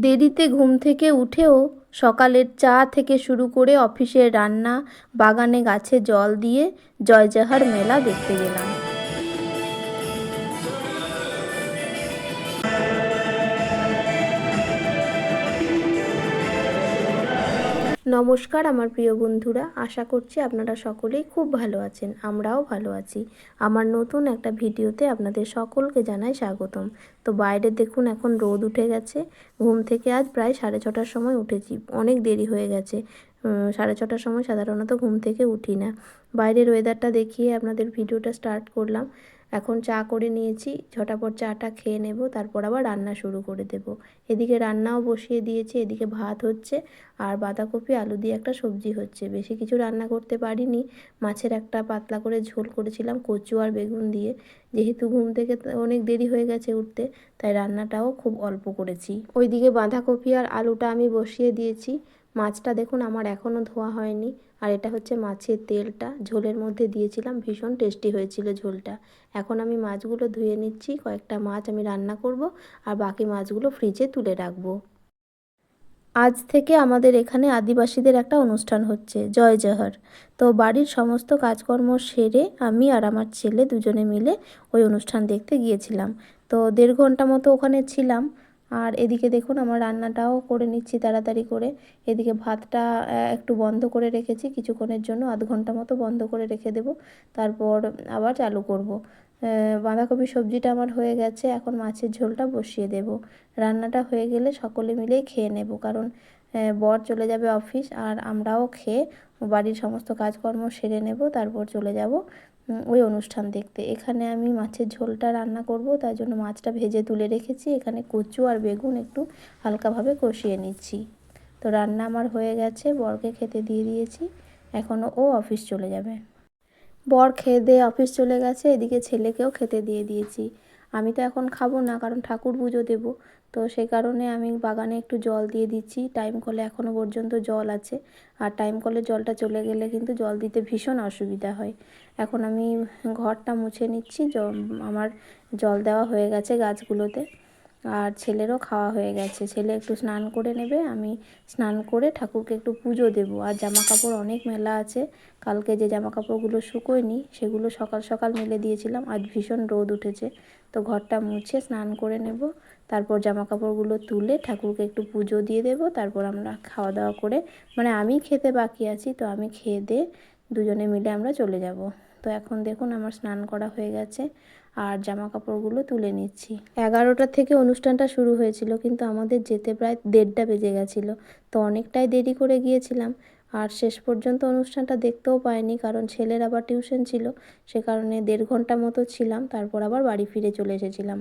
দেরিতে ঘুম থেকে উঠেও সকালের চা থেকে শুরু করে অফিসের রান্না, বাগানে গাছে জল দিয়ে জয়জাহার মেলা দেখতে গেলাম। নমস্কার আমার প্রিয় বন্ধুরা, আশা করছি আপনারা সকলেই খুব ভালো আছেন, আমরাও ভালো আছি। আমার নতুন একটা ভিডিওতে আপনাদের সকলকে জানাই স্বাগতম। তো বাইরে দেখুন এখন রোদ উঠে গেছে, ঘুম থেকে আজ প্রায় সাড়ে ছটার সময় উঠেছি, অনেক দেরি হয়ে গেছে। সাড়ে ছটার সময় সাধারণত ঘুম থেকে উঠি না। বাইরের ওয়েদারটা দেখিয়ে আপনাদের ভিডিওটা স্টার্ট করলাম। এখন চা করে নিয়েছি, ঝটাপট চাটা খেয়ে নেব, তারপর আবার রান্না শুরু করে দেব। এদিকে রান্নাও বসিয়ে দিয়েছি, এদিকে ভাত হচ্ছে, আর বাঁধাকপি, আলু দিয়ে একটা সবজি হচ্ছে। বেশি কিছু রান্না করতে পারিনি, মাছের একটা পাতলা করে ঝোল করেছিলাম কচু আর বেগুন দিয়ে। যেহেতু ঘুম থেকে অনেক দেরি হয়ে গেছে উঠতে, তাই রান্নাটাও খুব অল্প করেছি। ওইদিকে বাঁধাকপি আর আলুটা আমি বসিয়ে দিয়েছি মাছটা দেখুন, আমার এখনও ধোয়া হয়নি। আর এটা হচ্ছে মাছের তেলটা। ঝোলের মধ্যে দিয়েছিলাম, ভীষণ টেস্টি হয়েছিল ঝোলটা। এখন আমি মাছগুলো ধুয়ে নিচ্ছি, কয়েকটা মাছ আমি রান্না করব, আর বাকি মাছগুলো ফ্রিজে তুলে রাখব। আজ থেকে আমাদের এখানে আদিবাসীদের একটা অনুষ্ঠান হচ্ছে, জয় জহর। তো বাড়ির সমস্ত কাজকর্ম সেরে আমি আর আমার ছেলে দুজনে মিলে ওই অনুষ্ঠান দেখতে গিয়েছিলাম। তো দেড় ঘণ্টা মতো ওখানে ছিলাম। আর এদিকে দেখুন আমার রান্নাটাও করে নিচ্ছি তাড়াতাড়ি করে। এদিকে ভাতটা একটু বন্ধ করে রেখেছি। কিছুক্ষণের জন্য আধ ঘণ্টা মতো বন্ধ করে রেখে দেব। তারপর আবার চালু করব। বাঁধাকপি সবজিটা আমার হয়ে গেছে। এখন মাছের ঝোলটা বসিয়ে দেব। রান্নাটা হয়ে গেলে সকলে মিলেই খেয়ে নেব। কারণ বর চলে যাবে অফিস আর আমরাও খেয়ে বাড়ির সমস্ত কাজকর্ম সেরে নেব। তারপর চলে যাব। ওই অনুষ্ঠান দেখতে। এখানে আমি মাছের ঝোলটা রান্না করব তার জন্য মাছটা ভেজে তুলে রেখেছি। এখানে কচু আর বেগুন একটু হালকাভাবে কষিয়ে নিচ্ছি। তো রান্না আমার হয়ে গেছে, বরকে খেতে দিয়ে দিয়েছি। এখনও ও অফিস চলে যাবে। বর খেয়ে দিয়ে অফিস চলে গেছে, এদিকে ছেলেকেও খেতে দিয়ে দিয়েছি। আমি তো এখন খাব না, কারণ ঠাকুর পুজো দেবো। তো সে কারণে আমি বাগানে একটু জল দিয়ে দিচ্ছি। টাইম কলে এখনও পর্যন্ত জল আছে। আর টাইম কলের জলটা চলে গেলে কিন্তু জল দিতে ভীষণ অসুবিধা হয়। এখন আমি ঘরটা মুছে নিচ্ছি। আমার জল দেওয়া হয়ে গেছে গাছগুলোতে। আর ছেলেরও খাওয়া হয়ে গেছে। ছেলে একটু স্নান করে নেবে, আমি স্নান করে ঠাকুরকে একটু পুজো দেব। আর জামা কাপড় অনেক মেলা আছে। কালকে যে জামা কাপড়গুলো শুকোয়নি, সেগুলো সকাল সকাল মেলে দিয়েছিলাম। আজ ভীষণ রোদ উঠেছে। তো ঘরটা মুছে স্নান করে নেব। তারপর জামা কাপড়গুলো তুলে ঠাকুরকে একটু পুজো দিয়ে দেব। তারপর আমরা খাওয়া দাওয়া করে মানে আমি খেতে বাকি আছি, তো আমি খেয়ে দিয়ে দুজনে মিলে আমরা চলে যাব। তো এখন দেখুন আমার স্নান করা হয়ে গেছে আর জামা কাপড়গুলো তুলে নিচ্ছি। এগারোটা থেকে অনুষ্ঠানটা শুরু হয়েছিল, কিন্তু আমাদের যেতে প্রায় দেড়টা বেজে গেছিল। তো অনেকটাই দেরি করে গিয়েছিলাম। আর শেষ পর্যন্ত অনুষ্ঠানটা দেখতেও পাইনি, কারণ ছেলের আবার টিউশন ছিল। সে কারণে দেড় ঘণ্টা মতো ছিলাম, তারপর আবার বাড়ি ফিরে চলে এসেছিলাম।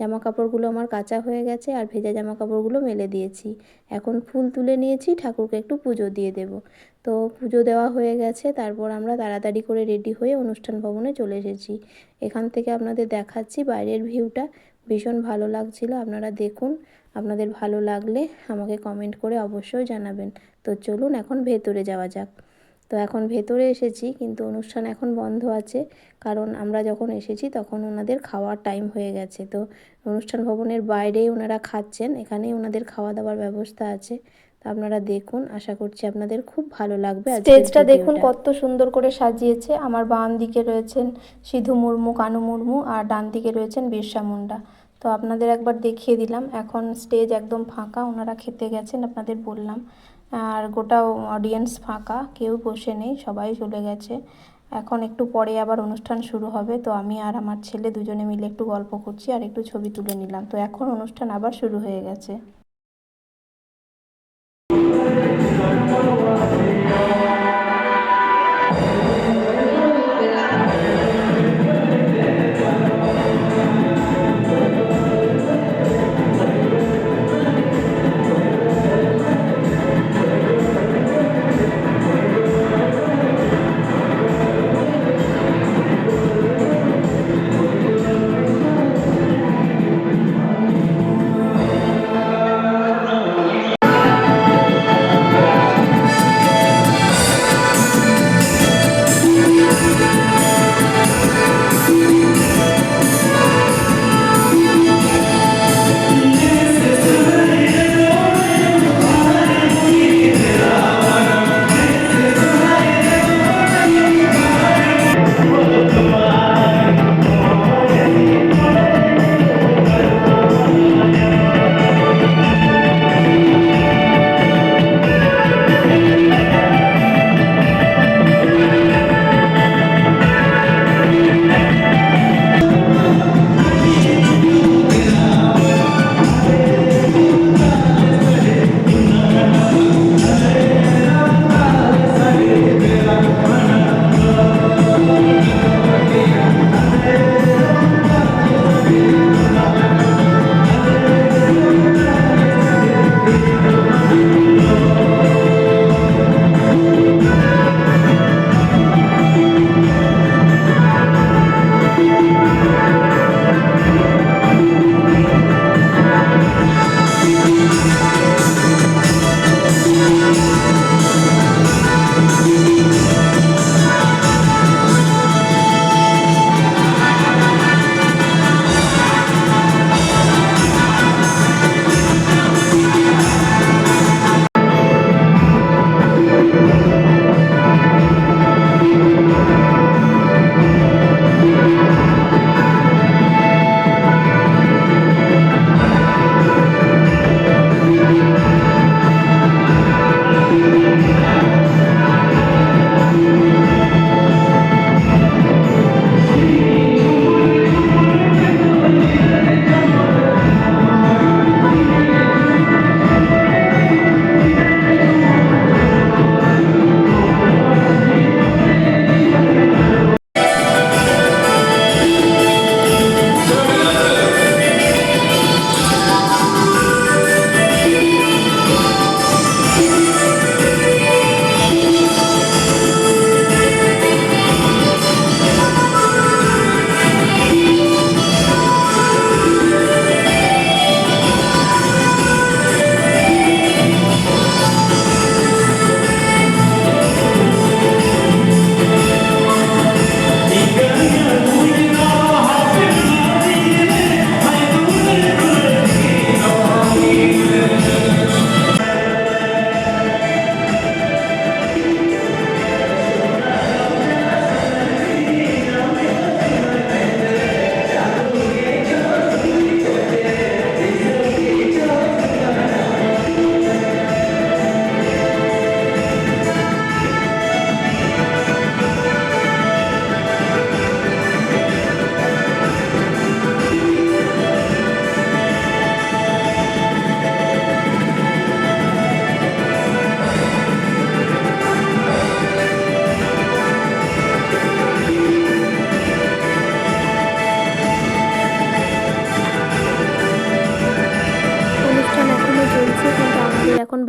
জামা কাপড়গুলো আমার কাঁচা হয়ে গেছে আর ভেজা জামা কাপড়গুলো মেলে দিয়েছি। এখন ফুল তুলে নিয়েছি, ঠাকুরকে একটু পুজো দিয়ে দেব। তো পুজো দেওয়া হয়ে গেছে, তারপর আমরা তাড়াতাড়ি করে রেডি হয়ে অনুষ্ঠান ভবনে চলে এসেছি। এখান থেকে আপনাদের দেখাচ্ছি বাইরের ভিউটা। ভীষণ ভালো লাগছিল। আপনারা দেখুন, আপনাদের ভালো লাগলে আমাকে কমেন্ট করে অবশ্যই জানাবেন। তো চলুন এখন ভেতরে যাওয়া যাক। তো এখন ভেতরে এসেছি, কিন্তু অনুষ্ঠান এখন বন্ধ আছে। কারণ আমরা যখন এসেছি তখন ওনাদের খাওয়ার টাইম হয়ে গেছে। তো অনুষ্ঠান ভবনের বাইরেই ওনারা খাচ্ছেন, এখানেই ওনাদের খাওয়া দাওয়ার ব্যবস্থা আছে। তো আপনারা দেখুন আশা করছি আপনাদের খুব ভালো লাগবে স্টেজটা দেখুন কত সুন্দর করে সাজিয়েছে। আমার বাম দিকে রয়েছেন সিধু মুর্মু কানু মুর্মু আর ডান দিকে রয়েছেন বিরসা মুন্ডা। তো আপনাদের একবার দেখিয়ে দিলাম এখন স্টেজ একদম ফাঁকা ওনারা খেতে গেছেন আপনাদের বললাম। আর গোটা অডিয়েন্স ফাঁকা কেউ বসে নেই সবাই চলে গেছে। এখন একটু পরে আবার অনুষ্ঠান শুরু হবে তো আমি আর আমার ছেলে দুজনে মিলে একটু গল্প করছি আর একটু ছবি তুলে নিলাম। তো এখন অনুষ্ঠান আবার শুরু হয়ে গেছে।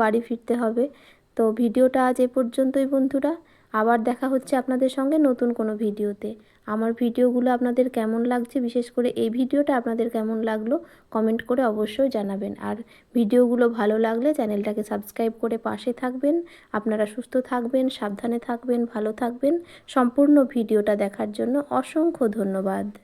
বাড়ি ফিরতে হবে। তো ভিডিওটা আজ এ পর্যন্তই বন্ধুরা। আবার দেখা হচ্ছে আপনাদের সঙ্গে নতুন কোনো ভিডিওতে। আমার ভিডিওগুলো আপনাদের কেমন লাগছে, বিশেষ করে এই ভিডিওটা আপনাদের কেমন লাগল, কমেন্ট করে অবশ্যই জানাবেন। আর ভিডিওগুলো ভালো লাগলে চ্যানেলটাকে সাবস্ক্রাইব করে পাশে থাকবেন। আপনারা সুস্থ থাকবেন, সাবধানে থাকবেন, ভালো থাকবেন। সম্পূর্ণ ভিডিওটা দেখার জন্য অসংখ্য ধন্যবাদ।